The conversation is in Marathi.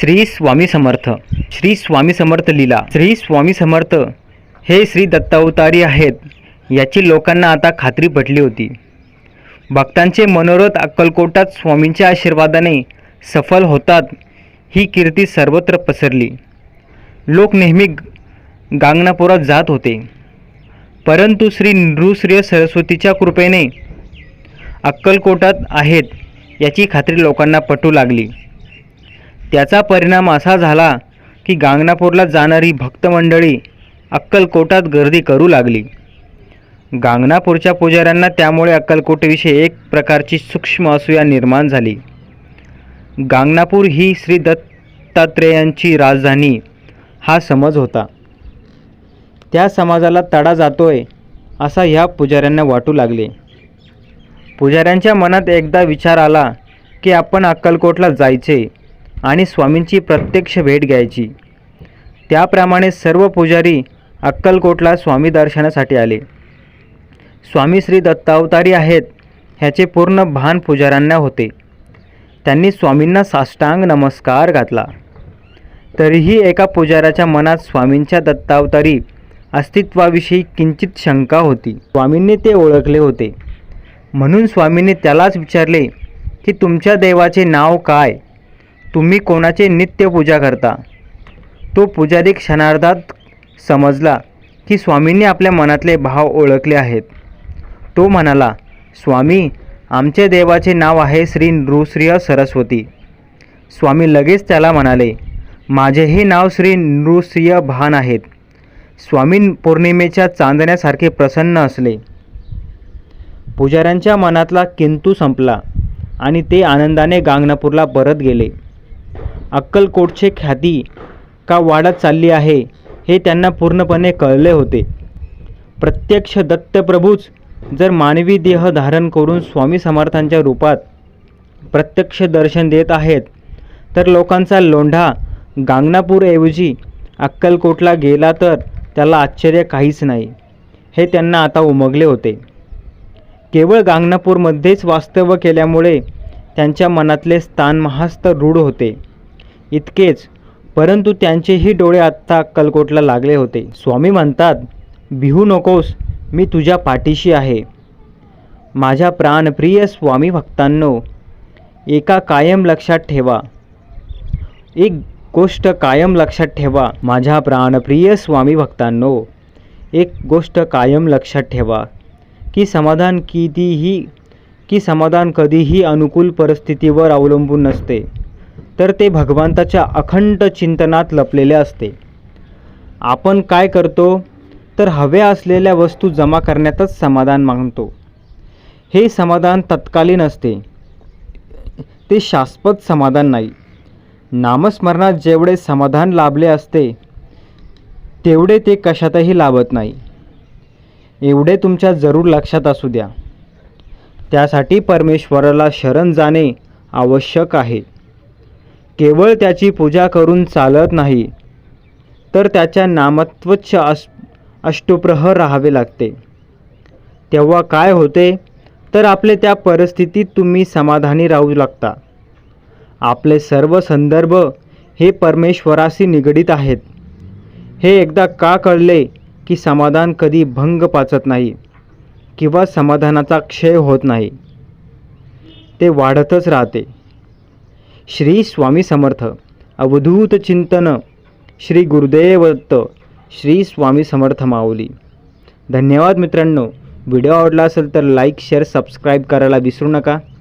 श्री स्वामी समर्थ. श्री स्वामी समर्थ लीला. श्री स्वामी समर्थ हे श्री दत्तावतारी आहेत याची लोकांना आता खात्री पटली होती. भक्तांचे मनोरथ अक्कलकोटात स्वामींच्या आशीर्वादाने सफल होतात ही कीर्ती सर्वत्र पसरली. लोक नेहमी ग- गांगणापुरात जात होते. परंतु श्री नृश्रिय सरस्वतीच्या कृपेने अक्कलकोटात आहेत याची खात्री लोकांना पटू लागली. त्याचा परिणाम असा झाला की गांगणापूरला जाणारी भक्तमंडळी अक्कलकोटात गर्दी करू लागली. गांगणापूरच्या पुजाऱ्यांना त्यामुळे अक्कलकोटविषयी एक प्रकारची सूक्ष्म असूया निर्माण झाली. गांगणापूर ही श्री दत्तात्रेयांची राजधानी हा समज होता. त्या समाजाला तडा जातोय असा ह्या पुजाऱ्यांना वाटू लागले. पुजाऱ्यांच्या मनात एकदा विचार आला की आपण अक्कलकोटला जायचे. आणि स्वामींची प्रत्यक्ष भेट घ्यायची. त्याप्रमाणे सर्व पुजारी अक्कलकोटला स्वामी दर्शनासाठी आले. स्वामी श्री दत्तावतारी आहेत ह्याचे पूर्ण भान पुजाऱ्यांना होते. त्यांनी स्वामींना साष्टांग नमस्कार घातला. तरीही एका पुजाऱ्याच्या मनात स्वामींच्या दत्तावतारी अस्तित्वाविषयी किंचित शंका होती. स्वामींनी ते ओळखले होते. म्हणून स्वामींनी त्यालाच विचारले की तुमच्या देवाचे नाव काय? तुम्ही कोणाचे नित्य पूजा करता? तो पुजारी क्षणार्धात समजला की स्वामींनी आपल्या मनातले भाव ओळखले आहेत. तो म्हणाला स्वामी आमचे देवाचे नाव आहे श्री नृश्रिय सरस्वती. स्वामी लगेच त्याला म्हणाले माझेही नाव श्री नृश्रिय भान आहेत. स्वामी पौर्णिमेच्या चांदण्यासारखे प्रसन्न असले. पुजाऱ्यांच्या मनातला किंतू संपला आणि ते आनंदाने गांगणापूरला परत गेले. अक्कलकोटचे ख्याती का वाढत चालली आहे हे त्यांना पूर्णपणे कळले होते. प्रत्यक्ष दत्तप्रभूच जर मानवी देह धारण करून स्वामी समर्थांच्या रूपात प्रत्यक्ष दर्शन देत आहेत तर लोकांचा लोंढा गांगणापूरऐवजी अक्कलकोटला गेला तर त्याला आश्चर्य काहीच नाही हे त्यांना आता उमगले होते. केवळ गांगणापूरमध्येच वास्तव्य केल्यामुळे त्यांच्या मनातले स्थान महास्त रूढ होते. इतकेच. परंतु त्यांचेही डोळे आत्ता अक्कलकोटला लागले होते. स्वामी म्हणतात भिहू नकोस मी तुझ्या पाठीशी आहे. माझ्या प्राणप्रिय स्वामी भक्तांनो एका कायम लक्षात ठेवा. एक गोष्ट कायम लक्षात ठेवा माझ्या प्राणप्रिय स्वामी भक्तांनो. एक गोष्ट कायम लक्षात ठेवा की समाधान कितीही की समाधान कधीही अनुकूल परिस्थितीवर अवलंबून नसते. तर ते भगवंताच्या अखंड चिंतनात लपलेले असते. आपण काय करतो? तर हव्या असलेल्या वस्तू जमा करण्यातच समाधान मागतो हे समाधान तत्कालीन असते. ते शाश्वत समाधान नाही. नामस्मरणात जेवढे समाधान लाभले असते तेवढे ते कशातही लाभत नाही. एवढे तुमच्या जरूर लक्षात असू द्या. त्यासाठी परमेश्वराला शरण जाणे आवश्यक आहे. केवळ त्याची पूजा करून चालत नाही तर त्याच्या नामत्वच अस अष्टप्रहर राहावे लागते. तेव्हा काय होते? तर आपले त्या परिस्थितीत तुम्ही समाधानी राहू लागता. आपले सर्व संदर्भ हे परमेश्वराशी निगडीत आहेत. हे एकदा का कळले की समाधान कधी भंग पाचत नाही किंवा समाधानाचा क्षय होत नाही? ते वाढतच राहते. श्री स्वामी समर्थ. अवधूत चिंतन श्री गुरुदेवदत्त श्री स्वामी समर्थ माऊली. धन्यवाद मित्रांनो. व्हिडिओ आवडला असेल तर लाईक शेअर सबस्क्राईब करायला विसरू नका.